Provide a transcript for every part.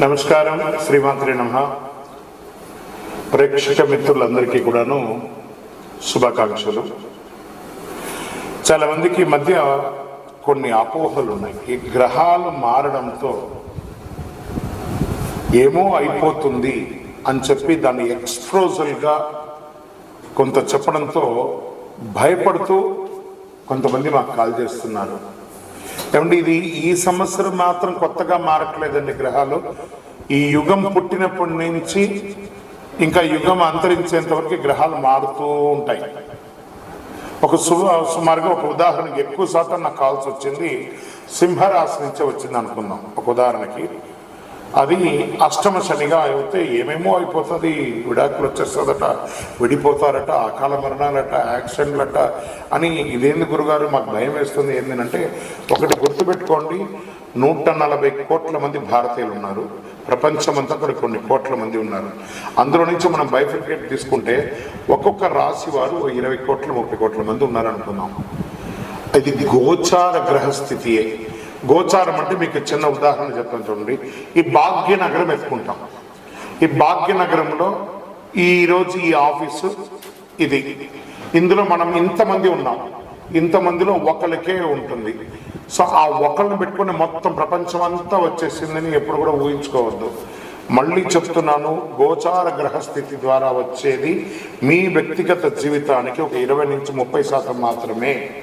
నమస్కారం శ్రీమాత్రి నమ. ప్రేక్షక మిత్రులందరికీ కూడాను శుభాకాంక్షలు. చాలా మందికి ఈ మధ్య కొన్ని అపోహలు ఉన్నాయి. ఈ గ్రహాలు మారడంతో ఏమో అయిపోతుంది అని చెప్పి దాన్ని ఎక్స్ప్రోజల్గా కొంత చెప్పడంతో భయపడుతూ కొంతమంది మాకు కాల్ చేస్తున్నారు. ఏమంటే ఇది ఈ సంవత్సరం మాత్రం కొత్తగా మారట్లేదండి గ్రహాలు. ఈ యుగం పుట్టినప్పటి నుంచి ఇంకా యుగం అంతరించేంత వరకు గ్రహాలు మారుతూ ఉంటాయి. ఒక సు సుమారుగా ఒక ఉదాహరణకి ఎక్కువ శాతం నాకు కావాల్సి వచ్చింది సింహరాశి నుంచే వచ్చింది అనుకుందాం. ఒక ఉదాహరణకి అది అష్టమ శనిగా అయితే ఏమేమో అయిపోతుంది. విడాకులు వచ్చేస్తుందట విడిపోతారట అకాల మరణాలట యాక్సిడెంట్లట అని ఇదేంది గురుగారు? మాకు భయం వేస్తుంది. ఏంటంటే ఒకటి గుర్తుపెట్టుకోండి. నూట నలభై కోట్ల మంది భారతీయులు ఉన్నారు. ప్రపంచమంతా కూడా కొన్ని కోట్ల మంది ఉన్నారు. అందులో నుంచి మనం బైఫికేట్ తీసుకుంటే ఒక్కొక్క రాశి వారు ఇరవై కోట్ల ముప్పై కోట్ల మంది ఉన్నారు ఇది గోచార గ్రహస్థితియే. గోచారం అంటే మీకు చిన్న ఉదాహరణ చెప్తాను చూడండి. ఈ భాగ్యనగరం ఎత్తుకుంటాం. ఈ భాగ్యనగరంలో ఈరోజు ఈ ఆఫీసు ఇది. ఇందులో మనం ఇంతమంది ఉన్నాం. ఇంతమందిలో ఒకరికే ఉంటుంది. సో ఆ ఒకరిని పెట్టుకుని మొత్తం ప్రపంచం అంతా వచ్చేసిందని ఎప్పుడు కూడా ఊహించుకోవద్దు. మళ్ళీ చెప్తున్నాను గోచార గ్రహస్థితి ద్వారా వచ్చేది మీ వ్యక్తిగత జీవితానికి ఒక ఇరవై నుంచి ముప్పై శాతం మాత్రమే.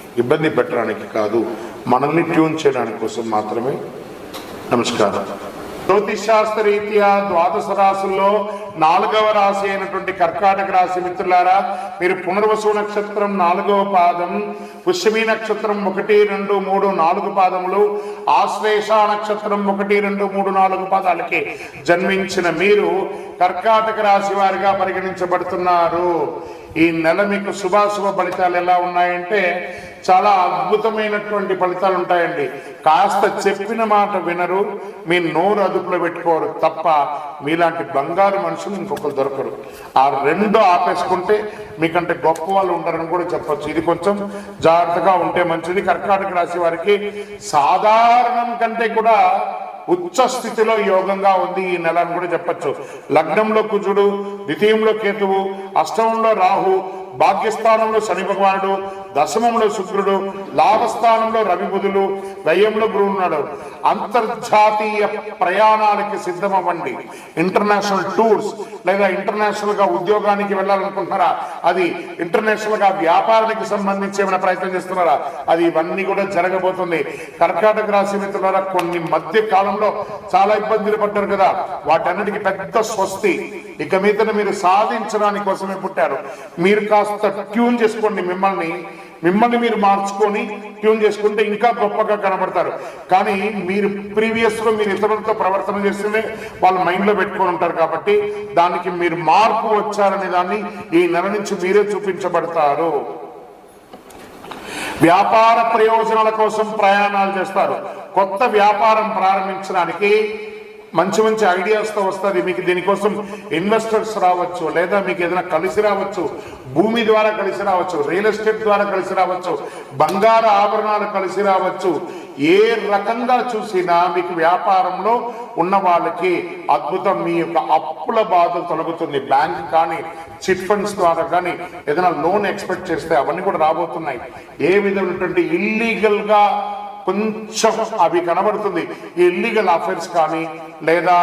ఇబ్బంది పెట్టడానికి కాదు మనల్ని ట్యూన్ చేయడానికి కోసం మాత్రమే. నమస్కారం. జ్యోతిష్ రీత్యా ద్వాదశ రాశుల్లో నాలుగవ రాశి అయినటువంటి కర్కాటక రాశి మిత్రులారా మీరు పునర్వసు నక్షత్రం నాలుగవ పాదం పుష్యమి నక్షత్రం ఒకటి రెండు మూడు నాలుగు పాదములు ఆశ్లేష నక్షత్రం ఒకటి రెండు మూడు నాలుగు పాదాలకి జన్మించిన మీరు కర్కాటక రాశి వారిగా పరిగణించబడుతున్నారు. ఈ నెల మీకు శుభాశుభ ఫలితాలు ఎలా ఉన్నాయంటే చాలా అద్భుతమైనటువంటి ఫలితాలు ఉంటాయండి. కాస్త చెప్పిన మాట వినరు మీ నోరు అదుపులో పెట్టుకోరు తప్ప మీలాంటి బంగారు మనుషులు ఇంకొకరు దొరకరు. ఆ రెండు ఆపేసుకుంటే మీకంటే గొప్ప వాళ్ళు ఉండరని కూడా చెప్పచ్చు. ఇది కొంచెం జాగ్రత్తగా ఉంటే మంచిది. కర్కాటక రాశి వారికి సాధారణం కంటే కూడా ఉచ్చ స్థితిలో యోగంగా ఉంది ఈ నెల అని కూడా చెప్పచ్చు. లగ్నంలో కుజుడు ద్వితీయంలో కేతువు అష్టమంలో రాహు భాగ్యస్థానంలో శని భగవానుడు దశమంలో శుక్రుడు లాభస్థానంలో రవి బుధులు వ్యయంలో గురువు ఉన్నాడు. అంతర్జాతీయ ప్రయాణాలకి సిద్ధమవ్వండి. ఇంటర్నేషనల్ టూర్స్ లేదా ఇంటర్నేషనల్గా ఉద్యోగానికి వెళ్ళాలనుకుంటున్నారా? అది ఇంటర్నేషనల్గా వ్యాపారానికి సంబంధించి ఏమైనా ప్రయత్నం చేస్తున్నారా? అది ఇవన్నీ కూడా జరగబోతుంది. కర్కాటక రాశి మిత్రులారా కొన్ని మధ్య కాలంలో చాలా ఇబ్బందులు పడ్డారు కదా. వాటన్నిటికీ పెద్ద స్వస్తి. ఇక మీదన మీరు సాధించడానికి కోసమే పుట్టారు. మీరు కాస్త ట్యూన్ చేసుకోండి మిమ్మల్ని. మిమ్మల్ని మీరు మార్చుకొని ట్యూన్ చేసుకుంటే ఇంకా గొప్పగా కనబడతారు. కానీ మీరు ప్రీవియస్లో మీరు ఇతరులతో ప్రవర్తన చేస్తుంటే వాళ్ళ మైండ్లో పెట్టుకొని ఉంటారు కాబట్టి దానికి మీరు మార్పు వచ్చారనే దాన్ని ఈ నెల నుంచి మీరే చూపించబడతారు. వ్యాపార ప్రయోజనాల కోసం ప్రయాణాలు చేస్తారు. కొత్త వ్యాపారం ప్రారంభించడానికి మంచి మంచి ఐడియాస్తో వస్తుంది. మీకు దీనికోసం ఇన్వెస్టర్స్ రావచ్చు లేదా మీకు ఏదైనా కలిసి రావచ్చు భూమి ద్వారా కలిసి రావచ్చు రియల్ ఎస్టేట్ ద్వారా కలిసి రావచ్చు బంగారు ఆభరణాలు కలిసి రావచ్చు ఏ రకంగా చూసినా మీకు వ్యాపారంలో ఉన్న వాళ్ళకి అద్భుతం మీ యొక్క అప్పుల బాధ తొలగుతుంది. బ్యాంక్ కానీ చిట్ ఫండ్స్ ద్వారా కానీ ఏదైనా లోన్ ఎక్స్పెక్ట్ చేస్తే అవన్నీ కూడా రాబోతున్నాయి. ఏ విధమైనటువంటి ఇల్లీగల్గా కొంచెం అవి కనబడుతుంది. ఇల్లీగల్ అఫైర్స్ కానీ లేదా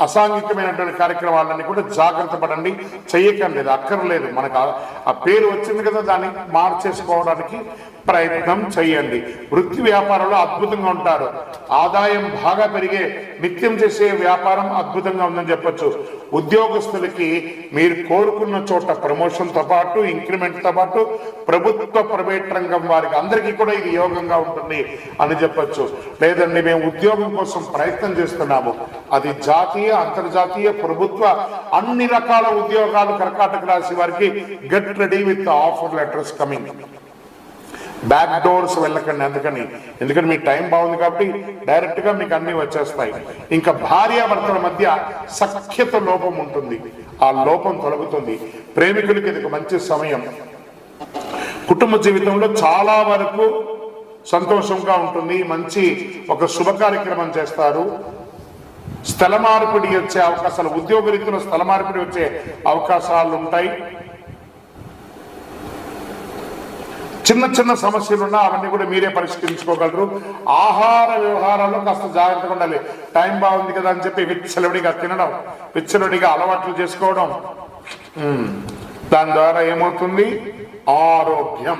అసాంఘికమైనటువంటి కార్యక్రమాలన్నీ కూడా జాగ్రత్త పడండి చేయకండి అక్కర్లేదు. మనకు ఆ- పేరు వచ్చింది కదా దాన్ని మార్చేసుకోవడానికి ప్రయత్నం చేయండి వృత్తి వ్యాపారంలో అద్భుతంగా ఉంటారు. ఆదాయం బాగా పెరిగే నిత్యం చేసే వ్యాపారం అద్భుతంగా ఉందని చెప్పొచ్చు. ఉద్యోగస్తులకి మీరు కోరుకున్న చోట ప్రమోషన్తో పాటు ఇంక్రిమెంట్తో పాటు ప్రభుత్వ ప్రైవేట్ రంగం వారికి అందరికీ కూడా ఇది యోగంగా ఉంటుంది అని చెప్పొచ్చు. లేదండి మేము ఉద్యోగం కోసం ప్రయత్నం చేస్తున్నాము. అది జాతీయ అంతర్జాతీయ ప్రభుత్వ అన్ని రకాల ఉద్యోగాలు కర్కాటక రాశి వారికి get ready with offer letters coming back doors వెళ్ళకండి అందుకని. ఎందుకంటే మీ టైం బాగుంది కాబట్టి డైరెక్ట్గా మీకు అన్ని వచ్చేస్తాయి. ఇంకా భార్యాభర్తల మధ్య సఖ్యత లోపం ఉంటుంది. ఆ లోపం తొలగుతుంది. ప్రేమికులకి ఇది ఒక మంచి సమయం. కుటుంబ జీవితంలో చాలా వరకు సంతోషంగా ఉంటుంది. మంచి ఒక శుభ కార్యక్రమం చేస్తారు. స్థల మార్పిడి వచ్చే అవకాశాలు ఉద్యోగ రీతిలో స్థల మార్పిడి వచ్చే అవకాశాలు ఉంటాయి చిన్న చిన్న సమస్యలు ఉన్నా అవన్నీ కూడా మీరే పరిష్కరించుకోగలరు. ఆహార వ్యవహారాల్లో కాస్త జాగ్రత్తగా ఉండాలి. టైం బాగుంది కదా అని చెప్పి విచ్చలవిడిగా తినడం విచ్చలవిడిగా అలవాట్లు చేసుకోవడం. దాని ద్వారా ఏమవుతుంది? ఆరోగ్యం.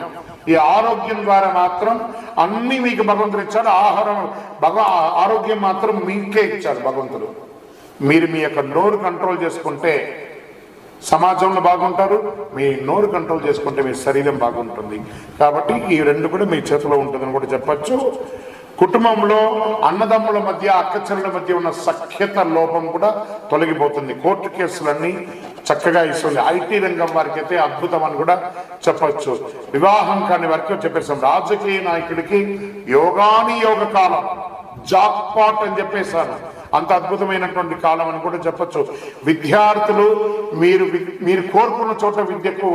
ఈ ఆరోగ్యం ద్వారా మాత్రం అన్ని మీకు భగవంతుడు ఇచ్చాడు ఆహారం. భగ ఆరోగ్యం మాత్రం మీకే ఇచ్చాడు భగవంతుడు. మీరు మీ యొక్క నోరు కంట్రోల్ చేసుకుంటే సమాజంలో బాగుంటారు మీ నోరు కంట్రోల్ చేసుకుంటే మీ శరీరం బాగుంటుంది. కాబట్టి ఈ రెండు కూడా మీ చేతిలో ఉంటుందని కూడా చెప్పచ్చు. కుటుంబంలో అన్నదమ్ముల మధ్య అక్కచెల్లెల మధ్య ఉన్న సఖ్యత లోపం కూడా తొలగిపోతుంది. కోర్టు కేసులన్నీ చక్కగా ఇస్తుంది. ఐటీ రంగం వారికి అయితే అద్భుతం అని కూడా చెప్పచ్చు. వివాహం కాని వారికి చెప్పేసాం రాజకీయ నాయకుడికి యోగాని యోగ కాలం జాక్ పాట్ అని చెప్పేశాను అంత అద్భుతమైనటువంటి కాలం అని కూడా చెప్పచ్చు. విద్యార్థులు మీరు మీరు కోరుకున్న చోట విద్యకు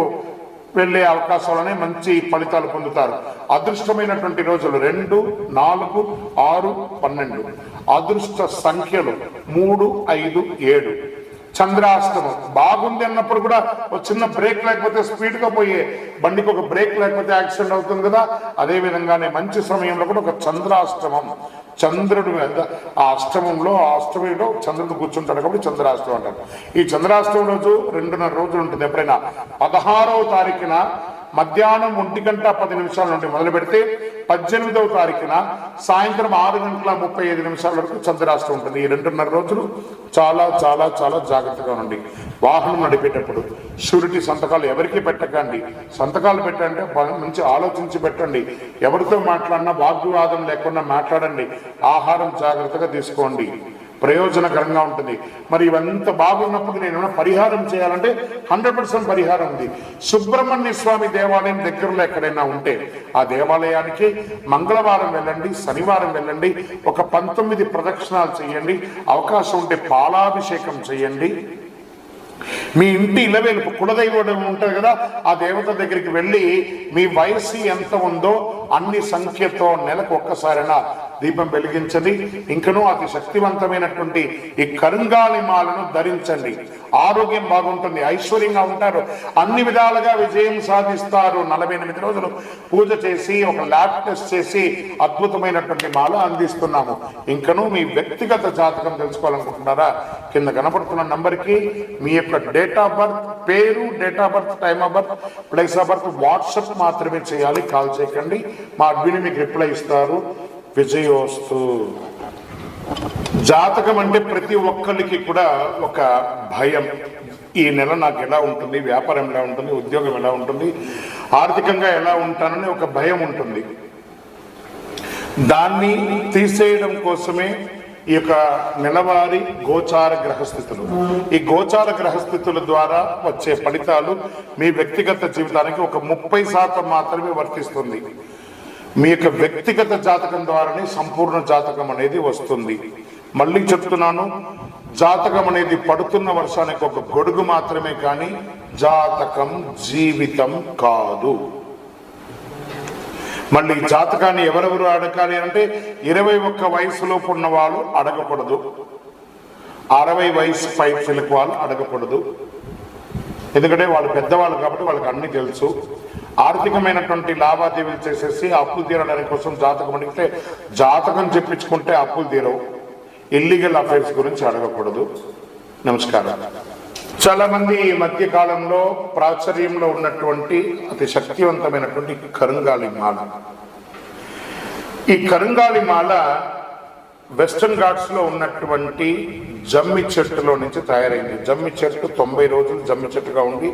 వెళ్ళే అవకాశాలనే మంచి ఫలితాలు పొందుతారు. అదృష్టమైనటువంటి రోజులు రెండు నాలుగు ఆరు పన్నెండు. అదృష్ట సంఖ్యలు మూడు ఐదు ఏడు. చంద్రాష్టమం. బాగుంది అన్నప్పుడు కూడా ఒక చిన్న బ్రేక్ లేకపోతే స్పీడ్గా పోయే బండికి ఒక బ్రేక్ లేకపోతే యాక్సిడెంట్ అవుతుంది కదా? అదే విధంగానే మంచి సమయంలో కూడా ఒక చంద్రాష్టమం. చంద్రుడు మీద ఆ అష్టమంలో ఆ అష్టమిలో చంద్రుడు కూర్చుంటాడు కాబట్టి చంద్రాష్టమం అంటారు. ఈ చంద్రాష్టమం రోజు రెండున్నర రోజులు ఉంటుంది. ఎప్పుడైనా పదహారవ తారీఖున మధ్యాహ్నం ఒంటి గంట పది నిమిషాల నుండి మొదలు పెడితే పద్దెనిమిదవ తారీఖున సాయంత్రం ఆరు గంటల ముప్పై ఐదు నిమిషాల వరకు చంద్రాష్టం ఉంటుంది. ఈ రెండున్నర రోజులు చాలా చాలా చాలా జాగ్రత్తగా ఉండి వాహనం నడిపేటప్పుడు షూరిటీ సంతకాలు ఎవరికి పెట్టకండి. సంతకాలు పెట్టండి మంచి ఆలోచించి పెట్టండి. ఎవరితో మాట్లాడినా వాగ్వివాదం లేకుండా మాట్లాడండి. ఆహారం జాగ్రత్తగా తీసుకోండి. ప్రయోజనకరంగా ఉంటుంది. మరి ఇవంతా బాగున్నప్పుడు నేను ఏమైనా పరిహారం చేయాలంటే హండ్రెడ్ పర్సెంట్ పరిహారం ఉంది. సుబ్రహ్మణ్య స్వామి దేవాలయం దగ్గరలో ఎక్కడైనా ఉంటే ఆ దేవాలయానికి మంగళవారం వెళ్ళండి శనివారం వెళ్ళండి ఒక పంతొమ్మిది ప్రదక్షిణాలు చేయండి అవకాశం ఉంటే పాలాభిషేకం చేయండి. మీ ఇంటి ఇలవేలుపు కులదైవం ఉంటుంది కదా ఆ దేవత దగ్గరికి వెళ్ళి మీ వయసు ఎంత ఉందో అన్ని సంఖ్యతో నెలకు ఒక్కసారైనా దీపం వెలిగించండి. ఇంకనూ అతి శక్తివంతమైనటువంటి ఈ కరుంగాలి మాలను ధరించండి. ఆరోగ్యం బాగుంటుంది ఐశ్వర్యంగా ఉంటారు. అన్ని విధాలుగా విజయం సాధిస్తారు. నలభై ఎనిమిది రోజులు పూజ చేసి ఒక ల్యాబ్ టెస్ట్ చేసి అద్భుతమైనటువంటి మాల అందిస్తున్నాము. ఇంకనూ మీ వ్యక్తిగత జాతకం తెలుసుకోవాలనుకుంటున్నారా? కింద కనపడుతున్న నంబర్కి మీ యొక్క డేట్ ఆఫ్ బర్త్ పేరు date of birth time of birth place of birth WhatsApp మాత్రమే చేయాలి. కాల్ చేయకండి. మా అడ్మిని మీకు రిప్లై ఇస్తారు. విజయోస్తు. జాతకం అంటే ప్రతి ఒక్కరికి కూడా ఒక భయం. ఈ నెల నాకు ఎలా ఉంటుంది వ్యాపారం ఎలా ఉంటుంది ఉద్యోగం ఎలా ఉంటుంది ఆర్థికంగా ఎలా ఉంటానని ఒక భయం ఉంటుంది. దాన్ని తీసేయడం కోసమే ఈ యొక్క నెలవారీ గోచార గ్రహస్థితులు. ఈ గోచార గ్రహస్థితుల ద్వారా వచ్చే ఫలితాలు మీ వ్యక్తిగత జీవితానికి ఒక ముప్పై శాతం మాత్రమే వర్తిస్తుంది. మీ యొక్క వ్యక్తిగత జాతకం ద్వారానే సంపూర్ణ జాతకం అనేది వస్తుంది. మళ్ళీ చెప్తున్నాను జాతకం అనేది పడుతున్న వర్షానికి ఒక గొడుగు మాత్రమే కానీ జాతకం జీవితం కాదు. మళ్ళీ జాతకాన్ని ఎవరెవరు అడగాలి అంటే ఇరవై ఒక్క వయసులోపు ఉన్న వాళ్ళు అడగకూడదు. అరవై వయసు పై చిలుకు వాళ్ళు అడగకూడదు. ఎందుకంటే వాళ్ళు పెద్దవాళ్ళు కాబట్టి వాళ్ళకి అన్ని తెలుసు. ఆర్థికమైనటువంటి లావాదేవీలు చేసేసి అప్పులు తీరడానికి కోసం జాతకం అడిగితే జాతకం చెప్పించుకుంటే అప్పులు తీరవు. ఇల్లీగల్ అఫైర్స్ గురించి అడగకూడదు. నమస్కారం. చాలా మంది ఈ మధ్య కాలంలో ప్రాచుర్యంలో ఉన్నటువంటి అతి శక్తివంతమైనటువంటి కరుంగాలి మాల. ఈ కరుంగాలి మాల వెస్టర్న్ ఘాట్స్లో ఉన్నటువంటి జమ్మి చెట్టులో నుంచి తయారైంది. జమ్మి చెట్టు తొంభై రోజులు జమ్మి చెట్టుగా ఉండి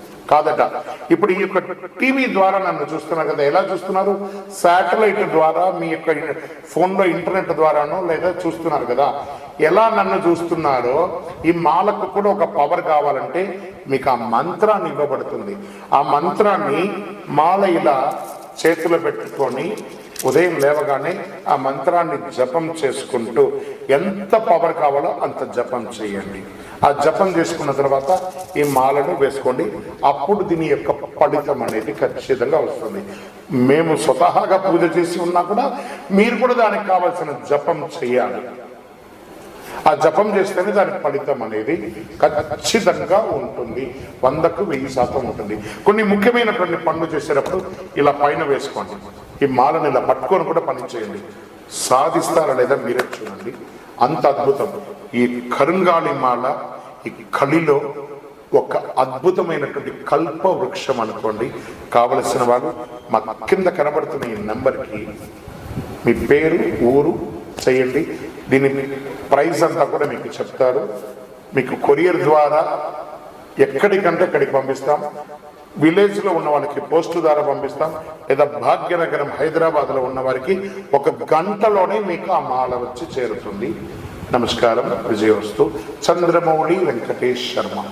కాదట. ఇప్పుడు ఈ యొక్క టీవీ ద్వారా నన్ను చూస్తున్నారు కదా ఎలా చూస్తున్నారు? శాటిలైట్ ద్వారా మీ యొక్క ఫోన్లో ఇంటర్నెట్ ద్వారానో లేదా చూస్తున్నారు కదా. ఎలా నన్ను చూస్తున్నారో ఈ మాలకు కూడా ఒక పవర్ కావాలంటే మీకు ఆ మంత్రాన్ని ఇవ్వబడుతుంది. ఆ మంత్రాన్ని మాల ఇలా చేతిలో పెట్టుకొని ఉదయం లేవగానే ఆ మంత్రాన్ని జపం చేసుకుంటూ ఎంత పవర్ కావాలో అంత జపం చేయండి. ఆ జపం చేసుకున్న తర్వాత ఈ మాలను వేసుకోండి. అప్పుడు దీని యొక్క ఫలితం అనేది ఖచ్చితంగా వస్తుంది. మేము స్వతహాగా పూజ చేసి ఉన్నా కూడా మీరు కూడా దానికి కావాల్సిన జపం చేయాలి. ఆ జపం చేస్తేనే దాని ఫలితం అనేది ఖచ్చితంగా ఉంటుంది. వందకు వెయ్యి శాతం ఉంటుంది. కొన్ని ముఖ్యమైనటువంటి పనులు చేసేటప్పుడు ఇలా పైన వేసుకోండి. ఈ మాలను ఇలా పట్టుకొని కూడా పని చేయండి. సాధిస్తారా లేదా మీరే చూడండి. అంత అద్భుతం. ఈ కరుంగాళి మాల ఈ కలిలో ఒక అద్భుతమైనటువంటి కల్ప వృక్షం అనుకోండి. కావలసిన వాళ్ళు మా కింద కనబడుతున్న ఈ నెంబర్కి మీ పేరు ఊరు చేయండి. దీని ప్రైస్ అంతా కూడా మీకు చెప్తారు. మీకు కొరియర్ ద్వారా ఎక్కడికంటే అక్కడికి పంపిస్తాం. విలేజ్లో ఉన్న వాళ్ళకి పోస్టు ద్వారా పంపిస్తాం. లేదా భాగ్యనగరం హైదరాబాద్లో ఉన్న వారికి ఒక గంటలోనే మీకు ఆ మాల వచ్చి చేరుతుంది. నమస్కారం. విజయవస్తు. చంద్రమౌళి వెంకటేష్ శర్మ.